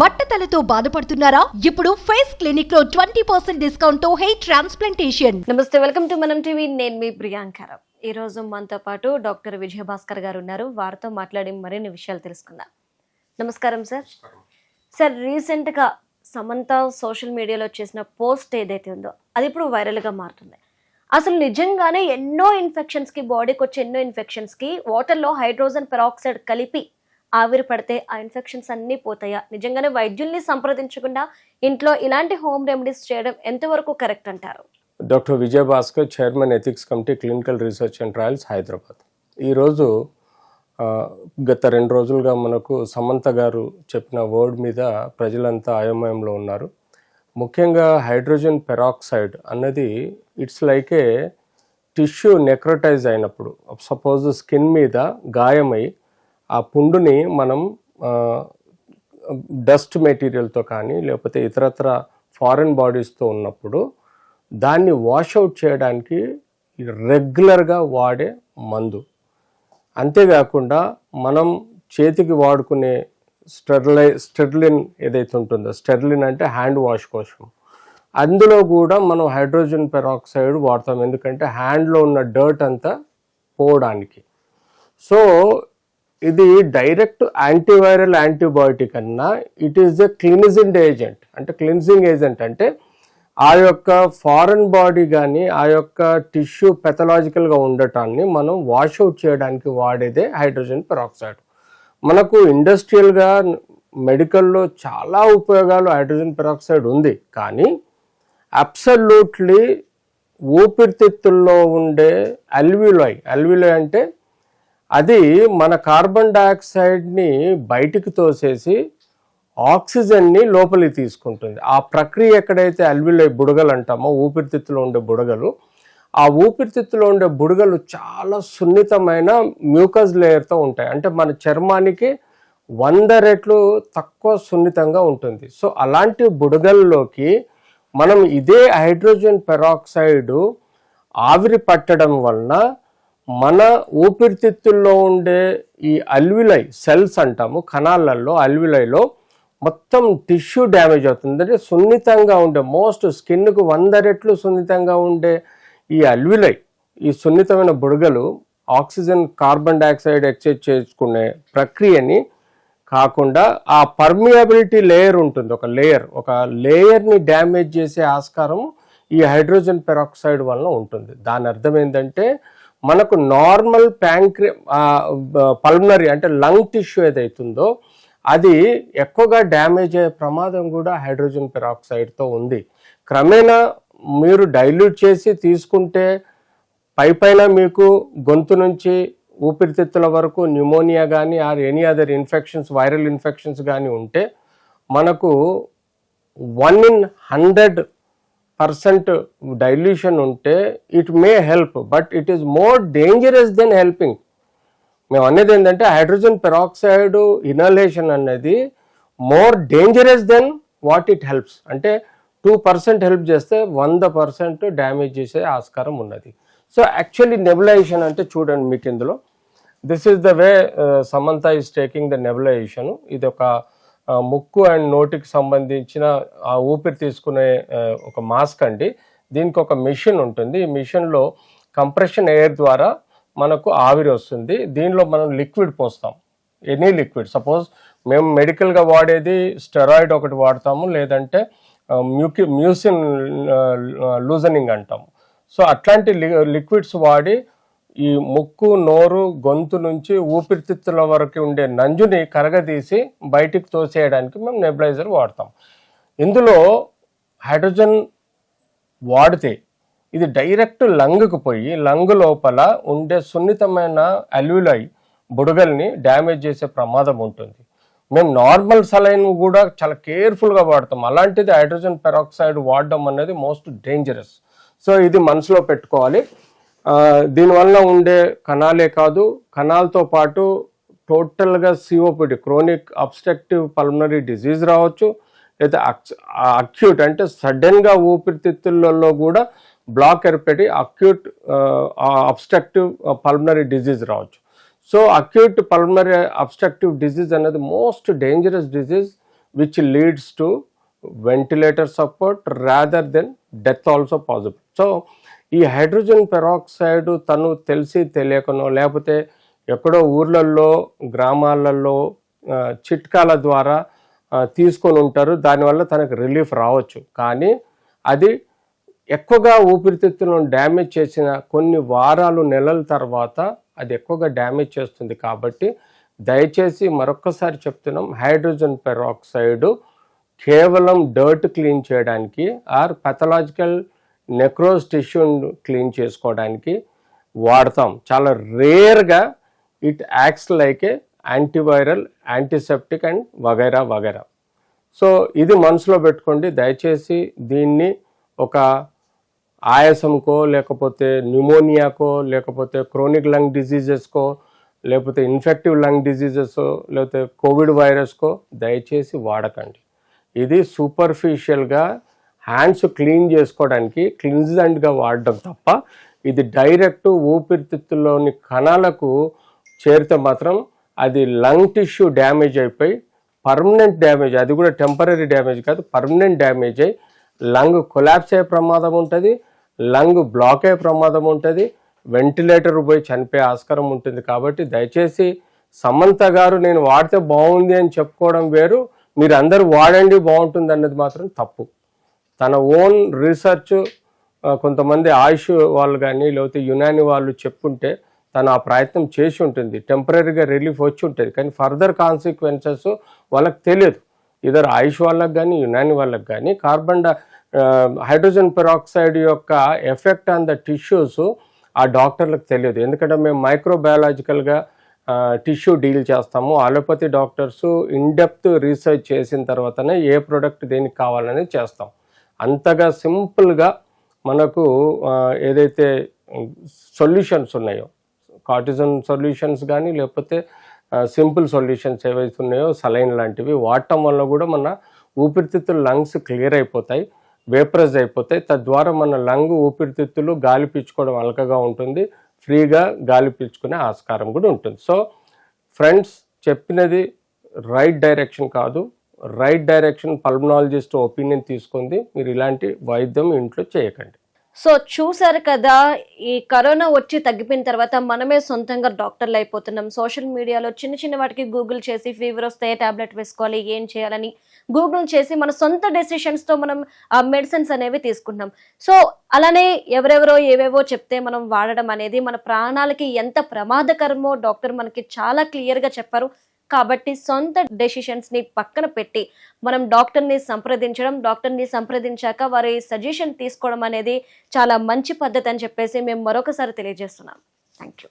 బట్టతలతో బాధపడుతున్నారా? ఇప్పుడు ఫేస్ క్లినిక్లో twenty percent డిస్కౌంట్తో hair transplantation. Namaste welcome to Manam TV. నేను మీ ప్రియాంకరం ఈ రోజు మనతో పాటు డాక్టర్ విజయభాస్కర్ గారు ఉన్నారు. వారితో మాట్లాడి మరిన్ని విషయాలు తెలుసుకుందాం. నమస్కారం సార్. సార్ రీసెంట్గా సమంత సోషల్ మీడియాలో చేసిన పోస్ట్ ఏదైతే ఉందో అది ఇప్పుడు వైరల్గా మారుతుంది. అసలు నిజంగానే ఎన్నో ఇన్ఫెక్షన్స్కి బాడీకి వచ్చే ఎన్నో ఇన్ఫెక్షన్స్కి వాటర్లో హైడ్రోజన్ పెరాక్సైడ్ కలిపి ఆవిరి పడితే ఆ ఇన్ఫెక్షన్స్ అన్నీ పోతాయా? నిజంగానే వైద్యుల్ని సంప్రదించకుండా ఇంట్లో ఇలాంటి హోమ్ రెమెడీస్ చేయడం ఎంతవరకు కరెక్ట్ అంటారు? Doctor Vijayabhaskar chairman ethics committee clinical research and trials Hyderabad. ఈరోజు గత రెండు రోజులుగా మనకు సమంత గారు చెప్పిన వర్డ్ మీద ప్రజలంతా అయోమయంలో ఉన్నారు. ముఖ్యంగా హైడ్రోజన్ పెరాక్సైడ్ అన్నది it's like a tissue necrotise అయినప్పుడు సపోజ్ స్కిన్ మీద గాయమై ఆ పుండుని మనం డస్ట్ మెటీరియల్తో కానీ లేకపోతే ఇతరత్ర ఫారెన్ బాడీస్తో ఉన్నప్పుడు దాన్ని వాషౌట్ చేయడానికి రెగ్యులర్గా వాడే మందు. అంతేకాకుండా మనం చేతికి వాడుకునే స్టెర్లై స్టెర్లిన్ ఏదైతే ఉంటుందో స్టెర్లిన్ అంటే హ్యాండ్ వాష్ కోసం. అందులో కూడా మనం హైడ్రోజన్ పెరాక్సైడ్ వాడతాం. ఎందుకంటే హ్యాండ్లో ఉన్న డర్ట్ అంతా పోవడానికి. సో ఇది డైరెక్ట్ యాంటీవైరల్ యాంటీబయోటిక్ అన్నా it is a cleansing agent అంటే క్లిన్జింగ్ ఏజెంట్ అంటే ఆ యొక్క ఫారెన్ బాడీ కానీ ఆ యొక్క టిష్యూ పెథలాజికల్గా ఉండటాన్ని మనం వాషౌట్ చేయడానికి వాడేదే హైడ్రోజన్ పెరాక్సైడ్ మనకు ఇండస్ట్రియల్గా మెడికల్లో చాలా ఉపయోగాలు హైడ్రోజన్ పెరాక్సైడ్ ఉంది. కానీ అబ్సల్యూట్లీ ఊపిరితిత్తుల్లో ఉండే అల్విలాయ్ అల్విలాయ్ అంటే అది మన కార్బన్ డయాక్సైడ్ని బయటికి తోసేసి ఆక్సిజన్ని లోపలికి తీసుకుంటుంది. ఆ ప్రక్రియ ఎక్కడైతే అల్విలో బుడగలు అంటామో ఊపిరితిత్తులో ఉండే బుడగలు ఆ ఊపిరితిత్తులో ఉండే బుడగలు చాలా సున్నితమైన మ్యూకస్ లేయర్తో ఉంటాయి. అంటే మన చర్మానికి వంద రెట్లు తక్కువ సున్నితంగా ఉంటుంది. సో అలాంటి బుడగల్లోకి మనం ఇదే హైడ్రోజన్ పెరాక్సైడ్ ఆవిరి పట్టడం వలన మన ఊపిరితిత్తుల్లో ఉండే ఈ అల్విలై సెల్స్ అంటాము కణాలలో అల్విలైలో మొత్తం టిష్యూ డ్యామేజ్ అవుతుంది. అంటే సున్నితంగా ఉండే మోస్ట్ స్కిన్కు వంద రెట్లు సున్నితంగా ఉండే ఈ అల్విలై ఈ సున్నితమైన బుడగలు ఆక్సిజన్ కార్బన్ డైఆక్సైడ్ ఎక్స్చేంజ్ చేసుకునే ప్రక్రియని కాకుండా ఆ పర్మియబిలిటీ లేయర్ ఉంటుంది. ఒక లేయర్ ఒక లేయర్ని డ్యామేజ్ చేసే ఆస్కారం ఈ హైడ్రోజన్ పెరాక్సైడ్ వలన ఉంటుంది. దాని అర్థం ఏంటంటే మనకు నార్మల్ ప్యాంక్రి పల్మనరీ అంటే లంగ్ టిష్యూ ఏదైతుందో అది ఎక్కువగా డ్యామేజ్ అయ్యే ప్రమాదం కూడా హైడ్రోజన్ పెరాక్సైడ్తో ఉంది. క్రమేణా మీరు డైల్యూట్ చేసి తీసుకుంటే పైపైన మీకు గొంతు నుంచి ఊపిరితిత్తుల వరకు న్యూమోనియా కానీ or any other infections viral infections కానీ ఉంటే మనకు one in hundred percent dilution ఉంటే it may help but it is more dangerous than helping. మేము అనేది ఏంటంటే హైడ్రోజన్ పెరాక్సైడ్ ఇనలేషన్ అనేది more dangerous than what it helps. అంటే టూ పర్సెంట్ హెల్ప్ చేస్తే వంద పర్సెంట్ డ్యామేజ్ చేసే ఆస్కారం ఉన్నది. సో యాక్చువల్లీ నెబులైజేషన్ అంటే చూడండి మీకు ఇందులో this is the way Samantha is taking the nebulisation ఇది ఒక ముక్కు అండ్ నోటికి సంబంధించిన ఆ ఊపిరి తీసుకునే ఒక మాస్క్ అండి. దీనికి ఒక మిషన్ ఉంటుంది. ఈ మిషన్లో కంప్రెషన్ ఎయిర్ ద్వారా మనకు ఆవిరి వస్తుంది. దీనిలో మనం లిక్విడ్ పోస్తాం. Any liquid. సపోజ్ మేము మెడికల్గా వాడేది స్టెరాయిడ్ ఒకటి వాడతాము లేదంటే మ్యూకి మ్యూసిన్ లూజనింగ్ అంటాము. సో అట్లాంటి లి- లిక్విడ్స్ వాడి ఈ ముక్కు నోరు గొంతు నుంచి ఊపిరితిత్తుల వరకు ఉండే నంజుని కరగదీసి బయటికి తోసేయడానికి మేము నెబులైజర్ వాడతాం. ఇందులో హైడ్రోజన్ వాడితే ఇది డైరెక్ట్ లంగ్కి పోయి లంగ్ లోపల ఉండే సున్నితమైన అల్యూలై బుడగల్ని డ్యామేజ్ చేసే ప్రమాదం ఉంటుంది. మేము నార్మల్ సలైన్ కూడా చాలా కేర్ఫుల్గా వాడతాం. అలాంటిది హైడ్రోజన్ పెరాక్సైడ్ వాడడం అనేది మోస్ట్ డేంజరస్. సో ఇది మనసులో పెట్టుకోవాలి. దీనివల్ల ఉండే కణాలే కాదు కణాలతో పాటు టోటల్గా COPD chronic obstructive pulmonary disease రావచ్చు లేదా అక్యూట్ అంటే సడన్గా ఊపిరితిత్తులలో కూడా బ్లాక్ ఏర్పడి అక్యూట్ అబ్స్ట్రక్టివ్ పల్మనరీ డిజీజ్ రావచ్చు. So acute pulmonary obstructive disease అనేది most dangerous disease which leads to ventilator support rather than death also possible so ఈ హైడ్రోజన్ పెరాక్సైడ్ తను తెలిసి తెలియకనో లేకపోతే ఎక్కడో ఊర్లలో గ్రామాలలో చిట్కాల ద్వారా తీసుకొని ఉంటారు. దానివల్ల తనకు రిలీఫ్ రావచ్చు. కానీ అది ఎక్కువగా ఊపిరితిత్తులను డ్యామేజ్ చేసిన కొన్ని వారాలు నెలల తర్వాత అది ఎక్కువగా డ్యామేజ్ చేస్తుంది. కాబట్టి దయచేసి మరొక్కసారి చెప్తున్నాం హైడ్రోజన్ పెరాక్సైడ్ కేవలం డర్ట్ క్లీన్ చేయడానికి ఆర్ పెథలాజికల్ నెక్రోజ్ టిష్యూని క్లీన్ చేసుకోవడానికి వాడతాం. చాలా రేర్గా it acts like a antiviral antiseptic and వగైరా వగైరా. సో ఇది మనసులో పెట్టుకోండి. దయచేసి దీన్ని ఒక ఆయాసంకో లేకపోతే న్యూమోనియాకో లేకపోతే క్రోనిక్ లంగ్ డిసీజెస్కో లేకపోతే ఇన్ఫెక్టివ్ లంగ్ డిసీజెస్ లేకపోతే కోవిడ్ వైరస్కో దయచేసి వాడకండి. ఇది సూపర్ఫిషియల్గా హ్యాండ్స్ క్లీన్ చేసుకోవడానికి క్లిన్జెంట్గా వాడడం తప్ప ఇది డైరెక్ట్ ఊపిరితిత్తుల్లోని కణాలకు చేరితే మాత్రం అది లంగ్ టిష్యూ డ్యామేజ్ అయిపోయి పర్మనెంట్ డ్యామేజ్ అది కూడా టెంపరీ డ్యామేజ్ కాదు పర్మనెంట్ డ్యామేజ్ అయ్యి లంగ్ కొలాప్స్ అయ్యే ప్రమాదం ఉంటుంది లంగ్ బ్లాక్ అయ్యే ప్రమాదం ఉంటుంది వెంటిలేటర్ పోయి చనిపోయే ఆస్కారం ఉంటుంది. కాబట్టి దయచేసి సమంత గారు నేను వాడితే బాగుంది అని చెప్పుకోవడం వేరు మీరు అందరూ వాడండి బాగుంటుంది అన్నది మాత్రం తప్పు. తన ఓన్ రీసెర్చ్ కొంతమంది ఆయుష్ వాళ్ళు కానీ లేకపోతే యునాని వాళ్ళు చెప్పుంటే తను ఆ ప్రయత్నం చేసి ఉంటుంది. టెంపరీగా రిలీఫ్ వచ్చి ఉంటుంది. కానీ ఫర్దర్ కాన్సిక్వెన్సెస్ వాళ్ళకి తెలియదు. ఇద్దరు ఆయుష్ వాళ్ళకి కానీ యునాని వాళ్ళకి కానీ కార్బన్ హైడ్రోజన్ పెరాక్సైడ్ యొక్క ఎఫెక్ట్ ఆన్ ద టిష్యూస్ ఆ డాక్టర్లకు తెలియదు. ఎందుకంటే మేము మైక్రోబయాలజికల్గా టిష్యూ డీల్ చేస్తాము. Allopathy doctors in depth research చేసిన తర్వాతనే ఏ ప్రోడక్ట్ దేనికి కావాలనేది చేస్తాం. అంతగా సింపుల్గా మనకు ఏదైతే సొల్యూషన్స్ ఉన్నాయో కార్టిజన్ సొల్యూషన్స్ కానీ లేకపోతే సింపుల్ సొల్యూషన్స్ ఏవైతే ఉన్నాయో సలైన్ లాంటివి వాడటం వల్ల కూడా మన ఊపిరితిత్తులు లంగ్స్ క్లియర్ అయిపోతాయి వేపరైజ్ అయిపోతాయి. తద్వారా మన లంగ్ ఊపిరితిత్తులు గాలి పీల్చుకోవడం అలకగా ఉంటుంది. ఫ్రీగా గాలి పీల్చుకునే ఆస్కారం కూడా ఉంటుంది. సో ఫ్రెండ్స్ చెప్పినది రైట్ డైరెక్షన్ కాదు. రైట్ డైరెక్షన్ పల్మనాలజిస్ట్ ఒపీనియన్ తీసుకుంది. మీరు ఇలాంటి వైద్యం ఇంట్లో చేయకండి. సో చూసారు కదా ఈ కరోనా వచ్చి తగ్గిపోయిన తర్వాత మనమే సొంతంగా డాక్టర్లు అయిపోతున్నాం. సోషల్ మీడియాలో చిన్న చిన్న వాటికి గూగుల్ చేసి ఫీవర్ వస్తే టాబ్లెట్ వేసుకోవాలి ఏం చేయాలని గూగుల్ చేసి మన సొంత డెసిషన్స్తో మనం ఆ మెడిసిన్స్ అనేవి తీసుకుంటున్నాం. సో అలానే ఎవరెవరో ఏవేవో చెప్తే మనం వాడడం అనేది మన ప్రాణాలకి ఎంత ప్రమాదకరమో డాక్టర్ మనకి చాలా క్లియర్గా చెప్పారు. కాబట్టి సొంత డెసిషన్స్ని పక్కన పెట్టి మనం డాక్టర్ని సంప్రదించడం డాక్టర్ని సంప్రదించాక వారి సజెషన్ తీసుకోవడం అనేది చాలా మంచి పద్ధతి అని చెప్పేసి మేము మరొకసారి తెలియజేస్తున్నాం. Thank you